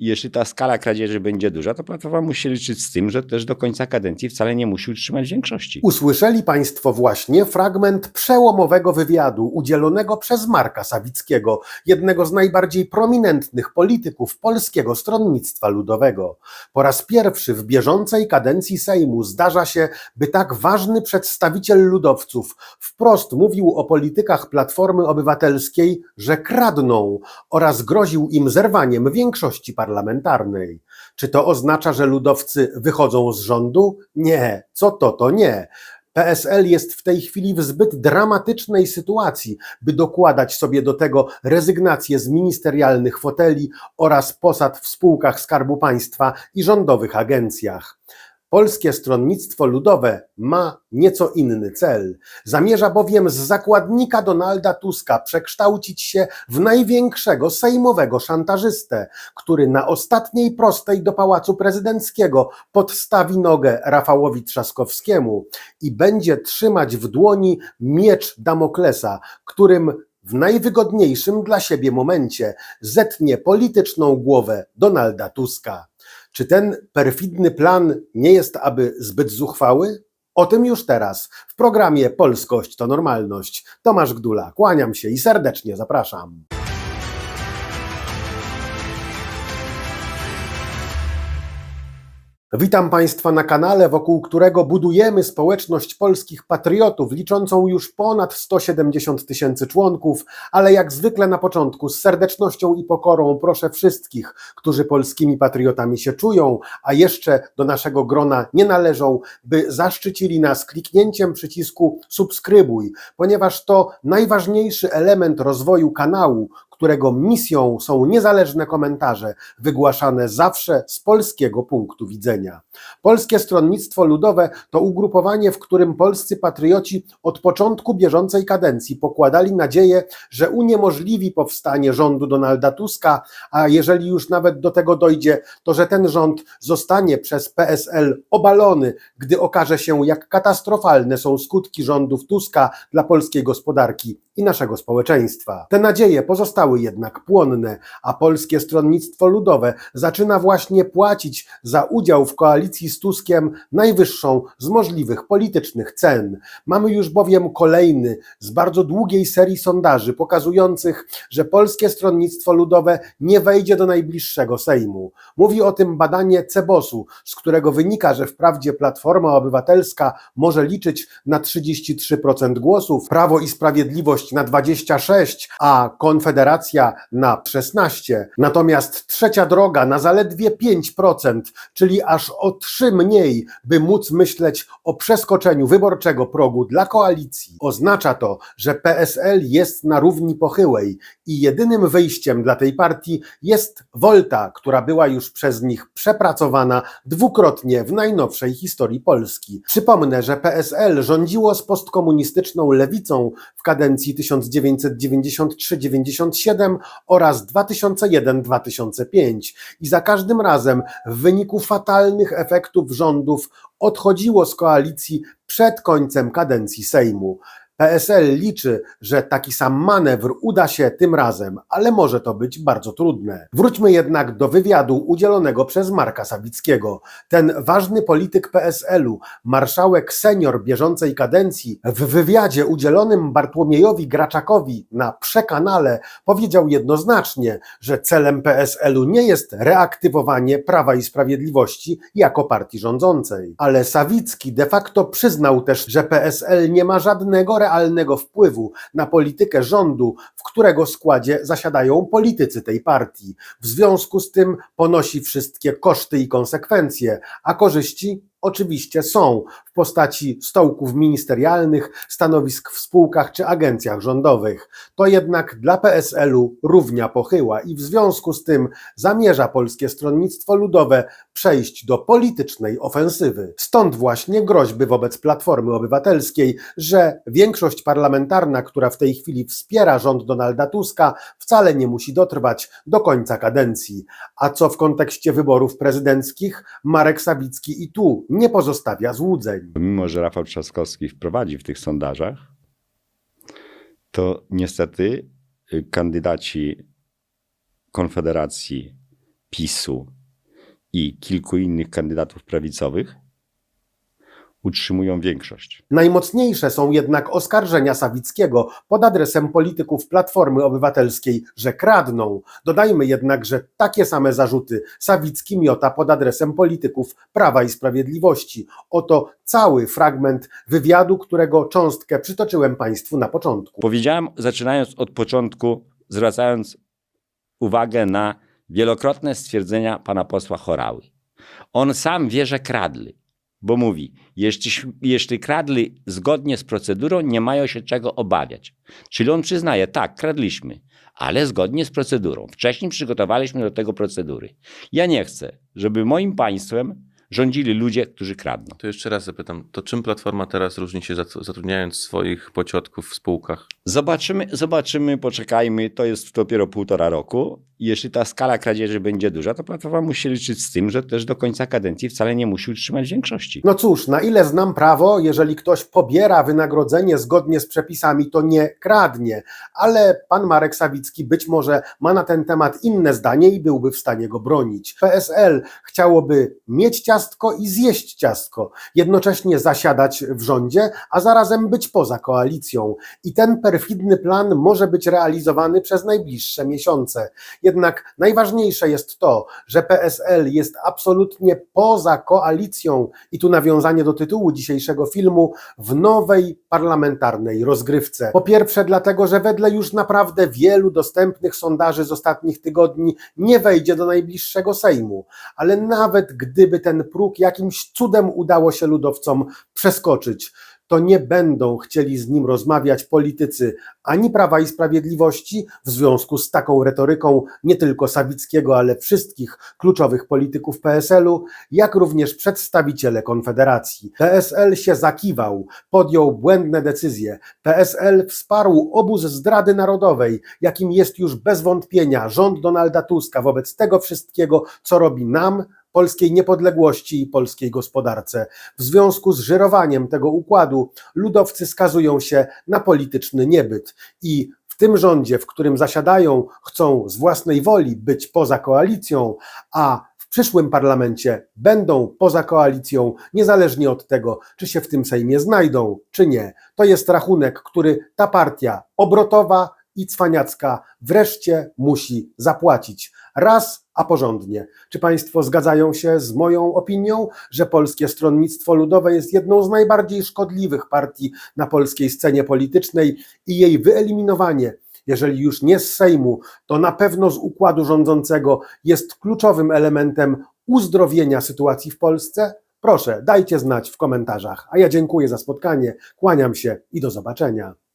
Jeśli ta skala kradzieży będzie duża, to Platforma musi liczyć z tym, że też do końca kadencji wcale nie musi utrzymać większości. Usłyszeli Państwo właśnie fragment przełomowego wywiadu udzielonego przez Marka Sawickiego, jednego z najbardziej prominentnych polityków Polskiego Stronnictwa Ludowego. Po raz pierwszy w bieżącej kadencji Sejmu zdarza się, by tak ważny przedstawiciel ludowców wprost mówił o politykach Platformy Obywatelskiej, że kradną oraz groził im zerwaniem większości parlamentarnej. Czy to oznacza, że ludowcy wychodzą z rządu? Nie, co to, to nie. PSL jest w tej chwili w zbyt dramatycznej sytuacji, by dokładać sobie do tego rezygnację z ministerialnych foteli oraz posad w spółkach Skarbu Państwa i rządowych agencjach. Polskie Stronnictwo Ludowe ma nieco inny cel. Zamierza bowiem z zakładnika Donalda Tuska przekształcić się w największego sejmowego szantażystę, który na ostatniej prostej do Pałacu Prezydenckiego podstawi nogę Rafałowi Trzaskowskiemu i będzie trzymać w dłoni miecz Damoklesa, którym w najwygodniejszym dla siebie momencie zetnie polityczną głowę Donalda Tuska. Czy ten perfidny plan nie jest aby zbyt zuchwały? O tym już teraz w programie Polskość to normalność. Tomasz Gdula, kłaniam się i serdecznie zapraszam. Witam Państwa na kanale, wokół którego budujemy społeczność polskich patriotów, liczącą już ponad 170 tysięcy członków, ale jak zwykle na początku z serdecznością i pokorą proszę wszystkich, którzy polskimi patriotami się czują, a jeszcze do naszego grona nie należą, by zaszczycili nas kliknięciem przycisku subskrybuj, ponieważ to najważniejszy element rozwoju kanału, którego misją są niezależne komentarze, wygłaszane zawsze z polskiego punktu widzenia. Polskie Stronnictwo Ludowe to ugrupowanie, w którym polscy patrioci od początku bieżącej kadencji pokładali nadzieję, że uniemożliwi powstanie rządu Donalda Tuska, a jeżeli już nawet do tego dojdzie, to że ten rząd zostanie przez PSL obalony, gdy okaże się, jak katastrofalne są skutki rządów Tuska dla polskiej gospodarki i naszego społeczeństwa. Te nadzieje pozostały jednak płonne, a Polskie Stronnictwo Ludowe zaczyna właśnie płacić za udział w koalicji z Tuskiem najwyższą z możliwych politycznych cen. Mamy już bowiem kolejny z bardzo długiej serii sondaży pokazujących, że Polskie Stronnictwo Ludowe nie wejdzie do najbliższego Sejmu. Mówi o tym badanie Cebosu, z którego wynika, że wprawdzie Platforma Obywatelska może liczyć na 33% głosów, Prawo i Sprawiedliwość na 26%, a Konfederacja na 16%. Natomiast trzecia droga na zaledwie 5%, czyli aż o 3 mniej, by móc myśleć o przeskoczeniu wyborczego progu dla koalicji. Oznacza to, że PSL jest na równi pochyłej i jedynym wyjściem dla tej partii jest Volta, która była już przez nich przepracowana dwukrotnie w najnowszej historii Polski. Przypomnę, że PSL rządziło z postkomunistyczną lewicą w kadencji 1993-97 oraz 2001-2005 i za każdym razem w wyniku fatalnych efektów rządów odchodziło z koalicji przed końcem kadencji Sejmu. PSL liczy, że taki sam manewr uda się tym razem, ale może to być bardzo trudne. Wróćmy jednak do wywiadu udzielonego przez Marka Sawickiego. Ten ważny polityk PSL-u, marszałek senior bieżącej kadencji, w wywiadzie udzielonym Bartłomiejowi Graczakowi na przekanale powiedział jednoznacznie, że celem PSL-u nie jest reaktywowanie Prawa i Sprawiedliwości jako partii rządzącej. Ale Sawicki de facto przyznał też, że PSL nie ma żadnego realnego wpływu na politykę rządu, w którego składzie zasiadają politycy tej partii. W związku z tym ponosi wszystkie koszty i konsekwencje, a korzyści oczywiście są w postaci stołków ministerialnych, stanowisk w spółkach czy agencjach rządowych. To jednak dla PSL-u równia pochyła i w związku z tym zamierza Polskie Stronnictwo Ludowe przejść do politycznej ofensywy. Stąd właśnie groźby wobec Platformy Obywatelskiej, że większość parlamentarna, która w tej chwili wspiera rząd Donalda Tuska, wcale nie musi dotrwać do końca kadencji. A co w kontekście wyborów prezydenckich? Marek Sawicki i tu nie pozostawia złudzeń. Mimo, że Rafał Trzaskowski wprowadzi w tych sondażach, to niestety y, kandydaci Konfederacji PiSu i kilku innych kandydatów prawicowych utrzymują większość. Najmocniejsze są jednak oskarżenia Sawickiego pod adresem polityków Platformy Obywatelskiej, że kradną. Dodajmy jednak, że takie same zarzuty Sawicki miota pod adresem polityków Prawa i Sprawiedliwości. Oto cały fragment wywiadu, którego cząstkę przytoczyłem Państwu na początku. Powiedziałem, zaczynając od początku, zwracając uwagę na wielokrotne stwierdzenia pana posła Chorały. On sam wie, że kradli, bo mówi, jeśli, jeśli kradli zgodnie z procedurą, nie mają się czego obawiać. Czyli on przyznaje, tak, kradliśmy, ale zgodnie z procedurą. Wcześniej przygotowaliśmy do tego procedury. Ja nie chcę, żeby moim państwem rządzili ludzie, którzy kradną. To jeszcze raz zapytam, to czym Platforma teraz różni się zat- zatrudniając swoich pociotków w spółkach? Zobaczymy, zobaczymy, poczekajmy. To jest dopiero półtora roku. Jeśli ta skala kradzieży będzie duża, to Platforma musi liczyć z tym, że też do końca kadencji wcale nie musi utrzymać większości. No cóż, na ile znam prawo, jeżeli ktoś pobiera wynagrodzenie zgodnie z przepisami, to nie kradnie. Ale pan Marek Sawicki być może ma na ten temat inne zdanie i byłby w stanie go bronić. PSL chciałoby mieć ciastko i zjeść ciastko, jednocześnie zasiadać w rządzie, a zarazem być poza koalicją. I ten perfidny plan może być realizowany przez najbliższe miesiące. Jednak najważniejsze jest to, że PSL jest absolutnie poza koalicją i tu nawiązanie do tytułu dzisiejszego filmu w nowej parlamentarnej rozgrywce. Po pierwsze, dlatego, że wedle już naprawdę wielu dostępnych sondaży z ostatnich tygodni nie wejdzie do najbliższego Sejmu, ale nawet gdyby ten próg jakimś cudem udało się ludowcom przeskoczyć, to nie będą chcieli z nim rozmawiać politycy ani Prawa i Sprawiedliwości w związku z taką retoryką nie tylko Sawickiego, ale wszystkich kluczowych polityków PSL-u, jak również przedstawiciele Konfederacji. PSL się zakiwał, podjął błędne decyzje. PSL wsparł obóz zdrady narodowej, jakim jest już bez wątpienia rząd Donalda Tuska wobec tego wszystkiego, co robi nam, polskiej niepodległości i polskiej gospodarce. W związku z żyrowaniem tego układu ludowcy skazują się na polityczny niebyt i w tym rządzie, w którym zasiadają, chcą z własnej woli być poza koalicją, a w przyszłym parlamencie będą poza koalicją, niezależnie od tego, czy się w tym Sejmie znajdą, czy nie. To jest rachunek, który ta partia obrotowa i cwaniacka wreszcie musi zapłacić. Raz, a porządnie. Czy Państwo zgadzają się z moją opinią, że Polskie Stronnictwo Ludowe jest jedną z najbardziej szkodliwych partii na polskiej scenie politycznej i jej wyeliminowanie, jeżeli już nie z Sejmu, to na pewno z układu rządzącego jest kluczowym elementem uzdrowienia sytuacji w Polsce? Proszę, dajcie znać w komentarzach. A ja dziękuję za spotkanie, kłaniam się i do zobaczenia.